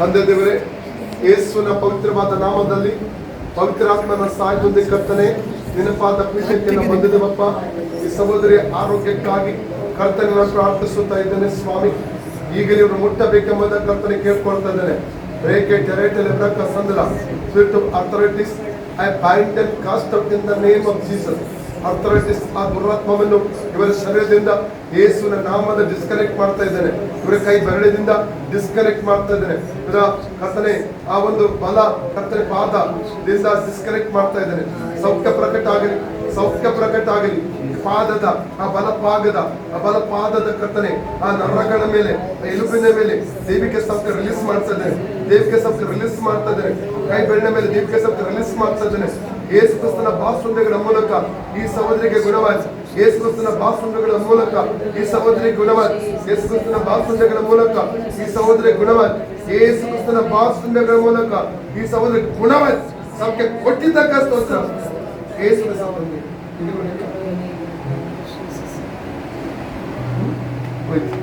ತಂದೆ ದೇವರೇ, ಯೇಸುವಿನ ಪವಿತ್ರವಾದ ನಾಮದಲ್ಲಿ ಪವಿತ್ರಾತ್ಮನ ಸಾಯುವುದೇ ಕರ್ತನೆ, ನೆನಪಾದ ಪೀಠಕ್ಕೆ ಬಂದಿದ್ದೇವಪ್ಪ. ಈ ಸಹೋದರಿ ಆರೋಗ್ಯಕ್ಕಾಗಿ ಕರ್ತನ ಪ್ರಾರ್ಥಿಸುತ್ತಾ ಇದ್ದೇನೆ, ಸ್ವಾಮಿ. ಈಗಲೇ ಇವರು ಮುಟ್ಟಬೇಕೆಂಬುದ ಕರ್ತನೆ ಕೇಳ್ಕೊಳ್ತಾ ಇದ್ದೇನೆ. ರೇಖೆ ಟೆರೇಟಲ್ ಎಬ್ರಕ ಸಂದಲ spirit of authorities I bind cast off in the name of Jesus authorities ಆ ದುರಾತ್ಮವನ್ನು ಇವರ ಶರೀರದಿಂದ ಯೇಸುವಿನ ನಾಮದ ಡಿಸ್ಕನೆಕ್ಟ್ ಮಾಡ್ತಾ ಇದ್ದಾನೆ. ಇವರ ಕೈ ಬೆರಳಿನಿಂದ ಡಿಸ್ಕನೆಕ್ಟ್ ಮಾಡ್ತಾ ಇದ್ದಾರೆ ಇವರ ಕರ್ತನೆ, ಆ ಒಂದು ಬಲ ಕರ್ತನೆ ಪಾದದಿಂದ ಡಿಸ್ಕನೆಕ್ಟ್ ಮಾಡ್ತಾ ಇದ್ದಾರೆ ಸೌಖ್ಯ ಪ್ರಕಟ ಆಗಲಿ, ಸೌಖ್ಯ ಪ್ರಕಟ ಆಗಲಿ. ಪಾದದ, ಆ ಬಲಪಾಗದ ಆ ಬಲಪಾದದ ಕರ್ತನೆ, ಆ ನರಗಳ ಮೇಲೆ, ಆ ಎಲುಬಿನ ಮೇಲೆ ದೇವಿಕೆ ಸೌಖ್ಯ ರಿಲೀಸ್ ಮಾಡ್ತಾ ಇದ್ದಾರೆ ದೇವಿಕೆ ಸೌಖ್ಯ ರಿಲೀಸ್ ಮಾಡ್ತಾ ಇದ್ದಾರೆ ಕೈ ಬೆರಳಿನ ಮೇಲೆ ದೇವಿಕೆ ಸೌಖ್ಯ ರಿಲೀಸ್ ಮಾಡ್ತಾ ಇದ್ದೇನೆ. ಯೇಸು ಕ್ರಿಸ್ತನ ಮೂಲಕ ಈ ಸಹೋದರಿಗೆ ಗುಣವ ಯೇಸು ಕ್ರಿಸ್ತನ ಮೂಲಕ ಈ ಸಹೋದರಿ ಗುಣವ ಯೇಸು ಕ್ರಿಸ್ತನ ಮೂಲಕ ಈ ಸಹೋದರಿ ಗುಣವ ಯೇಸು ಕ್ರಿಸ್ತನ ಮೂಲಕ ಈ ಸಹೋದರಿ ಗುಣವ ಸೌಖ್ಯ ಕೊಟ್ಟಿದ್ದಕ್ಕ ಸ್ತೋತ್ರ. ಯೇಸು ಕ್ರಿಸ್ತನಿಗೆ ಇದು ನೋಡಿ. ಹೋಯ್ತು.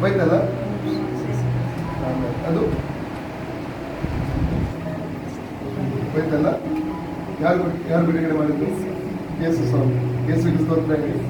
ಹೋಯ್ತಲ್ಲ? ಅದು? ಹೋಯ್ತಲ್ಲ? ಯಾರು ಯಾರು ಬಿಡುಗಡೆ ಮಾಡಿದ್ದು ಯೇಸು ಸ್ವಾಮಿ ಯೇಸು ಸ್ತೋತ್ರ ಹೇಳಿ